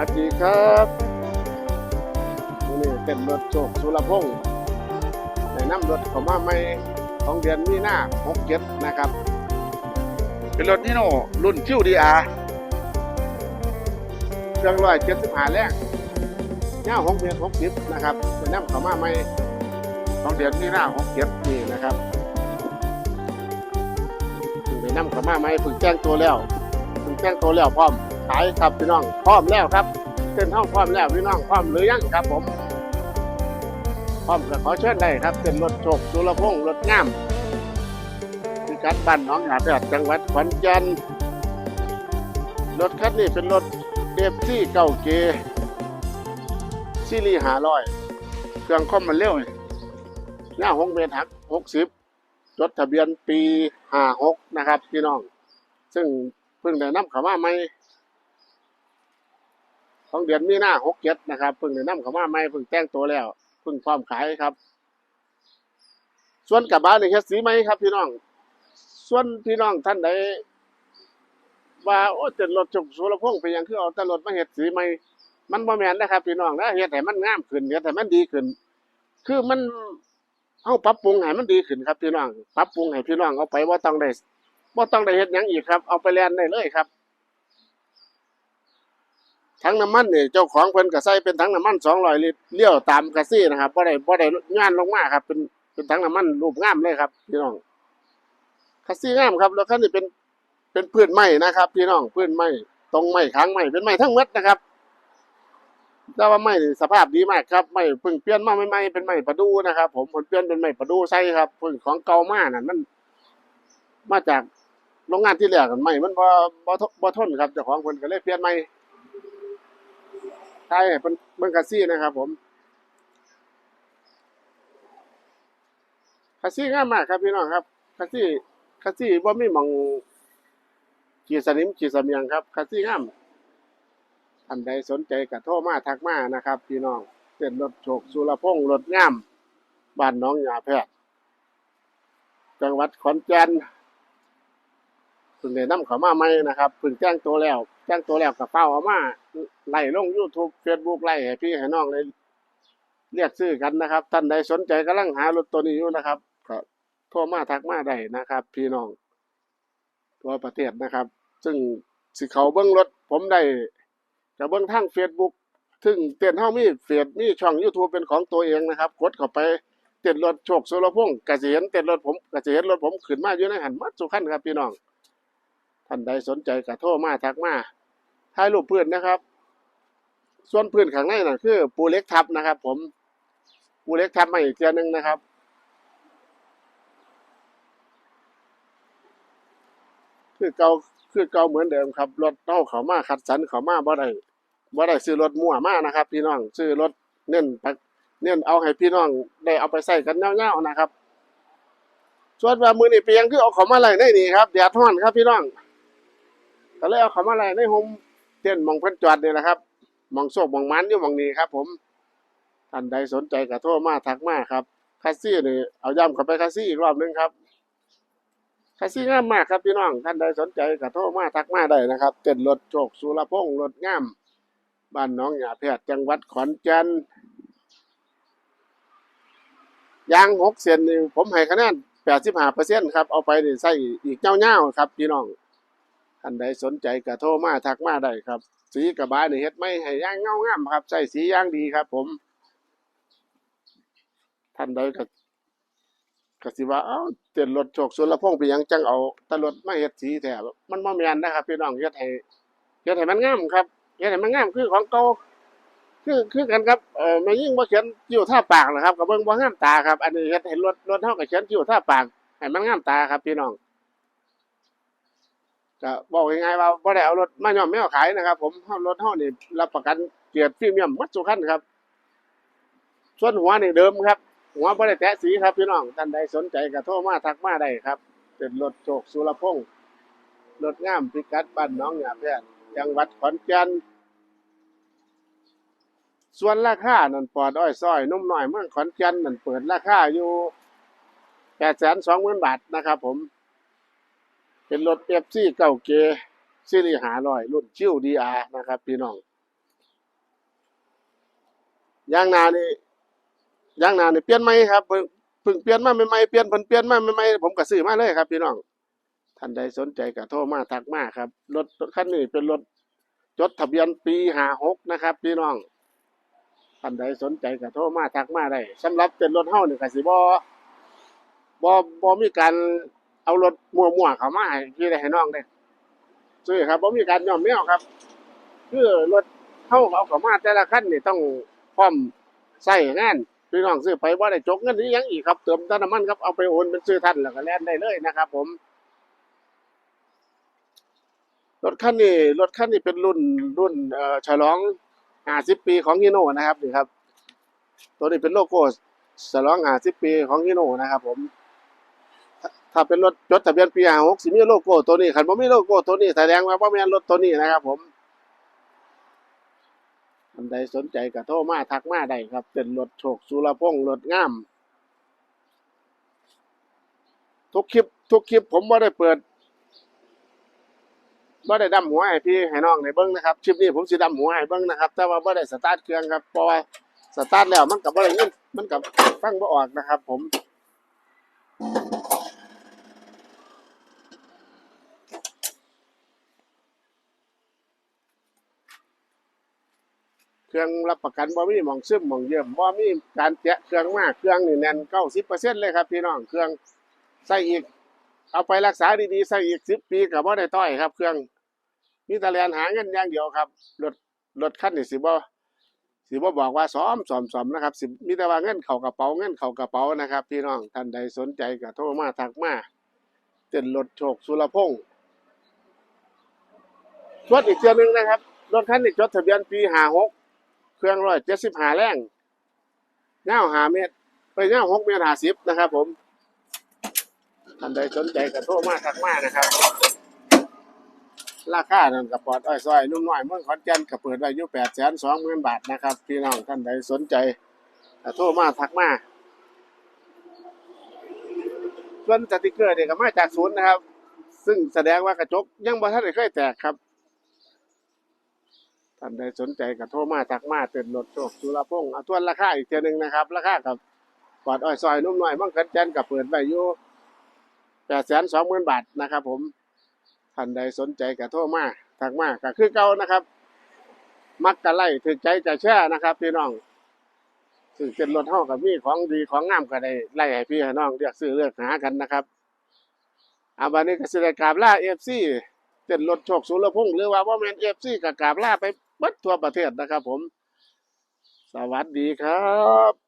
วัสดีครับนี่เต็มรถโชคสุรพงศ์ในน้ำรถเของมาใหม่ของเดือนมีนาหกเจ็ดนะครับ เป็นรถนิโน่รุ่นคิวดีอาร์เครื่องร้อยเจ็ดสิบห้าแรงยาหกเมตรหกสิบนะครับเป็นน้ำเของมาใหม่ของเดือนมีนาหกเจ็ดนี่นะครับเป็นน้ำเของมาใหม่เพิ่งแจ้งตัวแล้วเพิ่งแจ้งตัวแล้วพร้อม ขายครับพี่น้องพร้อมแล้วครับเส้นห้องพร้อมแล้วพี่น้องพร้อมหรือยังครับผมพร้อมก็ขอเชิญได้ครับเป็นรถโชคสุรพงษ์รถงามพิกัดบ้านน้องหาดจังหวัดขอนแก่นรถคันนี้เป็นรถเอฟซีเก่าเกซีรีหาร้อยเครื่องคอมมันเร็วหน้าหกเมตรหักหกสิบรถทะเบียนปีห้าหกนะครับ พี่น้อง ซึ่งเพิ่งได้นำข้ามาใหม่ ของเดือนมีนาหกเจ็ดนะครับเพิ่งได้นำเข้ามาใหม่เพิ่งแต่งตัวแล้วเพิ่งพร้อมขายครับ ส่วนกระบะนี่เฮ็ดสีไหมครับ พี่น้อง ส่วนพี่น้องท่านใดว่าโอ้เจนรถจุกสุรพงษ์ไปยังคือเอาแต่รถมาเฮ็ดสีไหมมันบ่แม่นนะครับ พี่น้องนะเฮ็ดให้มันงามขึ้นเฮ็ดให้มันดีขึ้น คือมันเฮาปรับปรุงให้มันดีขึ้นครับพี่น้องปรับปรุงให้พี่น้องเอาไปบ่าต้องได้บ่าต้องได้เฮ็ดหยังอีกครับ เอาไปแลนได้เลยครับ ถังน้ำมันนี่เจ้าของเพิ่นก็ใส่เป็นถังน้ำมัน200ลิตรเลี้ยวตามกระซี่นะครับบ่ได้บ่ได้งานลงมาครับ เป็นเป็นถังน้ำมันรูปงามเลยครับพี่น้องกระซี่งามครับ แล้วคันนี้เป็นเป็นพื้นไม้นะครับพี่น้องพื้นไม้ตรงไม้ค้างไม้เป็นไม้ทั้งหมดนะครับแต่ว่าไม้นี่สภาพดีมากครับไม้เพิ่งเปลี่ยนมาใหม่ๆเป็นไม้ประดูนะครับ ผมผมเปลี่ยนเป็นไม้ประดูใส่ครับเพิ่งของเก่ามานั่นมันมาจากโรงงานที่แรกกันไม้มันบ่บ่ทบ่ทนครับเจ้าของเพิ่นก็เลยเปลี่ยนใหม่ ใช่เป็นเบิ้งคาซี่นะครับ ผมคาซี่งามมากครับพี่น้องครับคาซี่คาซี่ว่าไม่มองขีดสนิมขีดเสมียงครับคาซี่งามท่านใดสนใจก็โทรมาทักมานะครับ พี่น้องเป็นรถโชคสุรพงษ์รถง่ามบ้านน้องหยาแพทย์จังหวัดขอนแก่น พิ่งได้นำเข้ามาใหม่นะครับเพิ่งแจ้งตัวแล้วแจ้งตัวแล้วกับเป้าเอามาไล่ลง YouTube Facebook ไล่ให้พี่ให้น้องเลยเรียกซื้อกันนะครับ ท่านใดสนใจกำลังหารถตัวนี้อยู่นะครับก็โทรมาทักมาได้นะครับ พี่น้องทั่วประเทศนะครับ ซึ่งสิเขาเบิ้งรถ ผมได้จะเบิ้งทาง Facebook ซึ่งเต้นเฮามีเฟซมีช่อง YouTube เป็นของตัวเองนะครับ กดเข้าไปเต้นรถโชคสุรพงศ์กสิเห็นเต้นรถผมกสิเห็นรถผมขึ้นมาอยู่ในหันมัดสุขันครับพี่น้อง ท่านใดสนใจก็โทรมาทักมาถ่ายรูปเพื่อนนะครับ ส่วนเพื่อนข้างในน่ะคือ ปูเล็กทับนะครับ ผมปูเล็กทับมาอีกเทียนึงนะครับคือเก่าคือเก่าเหมือนเดิมครับรถเต้าเขามาคัดสรรเขามาบ่ได้บ่ได้ซื้อรถมั่วมานะครับ พี่น้องซื้อรถเน้นไปเน้นเอาให้พี่น้องได้เอาไปใส่กันเงาๆนะครับส่วนว่ามือนี่เปียงคือเอาเขามาไล่ในนี่ครับแดดร้อนครับพี่น้อง ก็เลยเอาเขามาไล่ในโฮมเต้นมองเพิ่นจอดนี่แหละครับมองโซกมองมันอยู่มองนี้ครับ ผมท่านใดสนใจก็โทรมาทักมาครับคาซี่นี่เอาย้ำเข้าไปคาซี่อีกรอบหนึงครับคาซี่งามมากครับพี่น้องท่านใดสนใจก็โทรมาทักมาได้นะครับเต้นรถโจกสุรพงษ์รถงาม บ้านน้องหยาแพทย์จังหวัดขอนแก่นยางหกเซนนี่ผมให้คะแนนแปดสิบห้าเปอร์เซ็นต์ครับ เอาไปนี่ใส่อีกเจ้าเง่าครับ พี่น้อง ท่านใดสนใจก็โทรมาทักมาได้ครับ สีกระบะนี่เฮ็ดไม่ให้ย่างเงางามครับ ใส่สีย่างดีครับ ผมท่านใดก็ก็สิว่าเอ้าเต้นรถโชคสุรพงษ์ไปยังจังเอาแตรถมาเฮ็ดสีแท้มันบ่แม่นนะครับพี่น้องเฮ็ดให้เฮ็ดให้มันงามครับเฮ็ดให้มันงามคือของเก่าคือคือกันครับเอ่อม่ยิ่งบ่เขียนคิ้วท่าปากนะครับก็เบิ่งบ่งามตาครับ อันนี้เฮ็ดให้รถรถเฮาก็เขียนคิ้วท่าปากให้มันงามตาครับพี่น้อง ก็บอกง่ายๆว่าบ่ได้เอารถมาย่อมไม่เอาขายนะครับผมเฮารถเฮานี่รับประกันเกียรติพรีเมียมมัดทุกคันครับ ส่วนหัวนี่เดิมครับ หัวบ่ได้แตะสีครับพี่น้องท่านใดสนใจก็โทรมาทักมาได้ครับ เป็นรถโชคสุรพงษ์รถงามพิกัดบ้านน้องหยาแพทย์จังหวัดขอนแก่นส่วนราคานั่นปอดอ้อยซอยนุ่มหน้อยเมืองขอนแก่นนั่นเปิดราคาอยู่820,000บาทนะครับผม เป็นรถเอฟซีเก่าเกซีรีหาลอยรุ่นชิวดีอาร์นะครับ พี่น้องยางนานี่ยางนานี่เปลี่ยนใหมครับเพิ่งเพิ่งเปลี่ยนมาใหม่ๆเปลี่ยนเพิ่นเปลี่ยนมาใหม่ๆผมก็ซื้อมาเลยครับพี่น้องท่านใดสนใจก็โทรมาทักมาครับรถคันนี้เป็นรถจดทะเบียนปี56นะครับ พี่น้องท่านใดสนใจก็โทรมาทักมาได้สำหรับเป็นรถเฮานี่ก็สิบ่บ่บ่มีการ เอารถมั่วๆเข้ามาให้พี่ได้ให้น้องได้ซื้อครับบ่มีการยอมแมวครับ คือรถเฮาเอาเข้ามาแต่ละคันนี่ต้องพร้อมใช้งานพี่น้องซื้อไปบ่าได้จกเงินอีหยังอีกครับเติมต่น้ำมันครับเอาไปโอนเป็นซื้อท่านแล้วก็แล่นได้เลยนะครับ ผมรถคันนี้รถคันนี้เป็นรุ่นรุ่นเอ่อฉลอง50ปีของฮีโน่นะครับนี่ครับ ตัวนี้เป็นโลโก้ฉลอง50ปีของฮีโน่นะครับ ผม ถ้าเป็นรถจดทะเบียนปี56สิมีโลโก้ตัวนี้คันบ่มีโลโก้ตัวนี้แสดงว่าบ่แม่นรถตัวนี้นะครับ ผมอันใดสนใจก็โทรมาทักมาได้ครับ เป็นรถโชคสุรพงษ์รถงาม ทุกคลิป ทุกคลิป ผมบ่ได้เปิดบ่ได้ดำหัวให้พี่ให้น้องในเบิ้งนะครับคลิปนี้ผมสิดำหัวให้เบิ้งนะครับ แต่ว่าบ่ได้สตาร์ทเครื่องครับเพราะว่าสตาร์ทแล้วมันก็บ่ได้ยมันก็ฟังบ่ออกนะครับ ผม เครื่องรับประกันบ่มีหมองซึมหมองเยี่มบ่มีการแตะเครื่องมากเครื่องนี่แน่น90%เปอร์เซ็นต์เลยครับพี่น้องเครื่องใส่อีก เอาไปรักษาดีๆใส่อีก10ปีก็บ่ได้ต้อยครับ เครื่องมีต่แลนหาเงินอย่างเดียวครับรถรถคันนี่สิบ่สิบ่บอกว่าซ้อมซ้อมซ้อมนะครับ สิมีแต่ว่าเงินเข้ากระเป๋าเงินเข้ากระเป๋านะครับ พี่น้องท่านใดสนใจก็โทรมาทักมาเต้นรถโชคสุรพงษ์รถอีกเทื่อหนึ่งนะครับรถคันนี้จดทะเบียนปี56 เครื่องร้อยเจ็ดสิบหาแรงเงาหาเมตรไปเงาหกเมตรหาสิบนะครับ ผมท่านใดสนใจก็โทรมากทักมากนะครับ ราคานั่นกับปอดอ้อยซอยนุ่มน้อยเมืองขอนแก่นก็เปิดไว้อยู่แปดแสนสองหมื่นบาทนะครับ พี่น้องท่านใดสนใจก็โทรมากทักมากส่วนสติกเกอร์เนี่ยก็มาจากศูนย์นะครับ ซึ่งแสดงว่ากระจกยังบ่ทันได้เคยแตกครับ ท่านใดสนใจก็โทรมาทักมาเต็นรถโชคสุรพงษ์เอาทวนราคาอีกเทียหนึงนะครับ ราคากับปอดอ้อยซอยนุ่มหน้อยบางขันแจนกับเปิดไว้อยู่แปดแสนสองหมื่นบาทนะครับ ผมท่านใดสนใจก็โทรมาทักมาก็คือเก่านะครับ มักกะไล่ถึกใจจะแช่นะครับ พี่น้องซึ่งเป็นรถเฮากับมีของดีของงามก็ได้ไล่ให้พี่ให้น้องเลือกซื้อเลือกหากันนะครับอาวันนี้ก็สิได้กราบลา FC เต้นรถโชคสุรพงษ์หรือว่าบ่าแม่น FC ก็กราบลาไป บัดทั่วประเทศนะครับผม สวัสดีครับ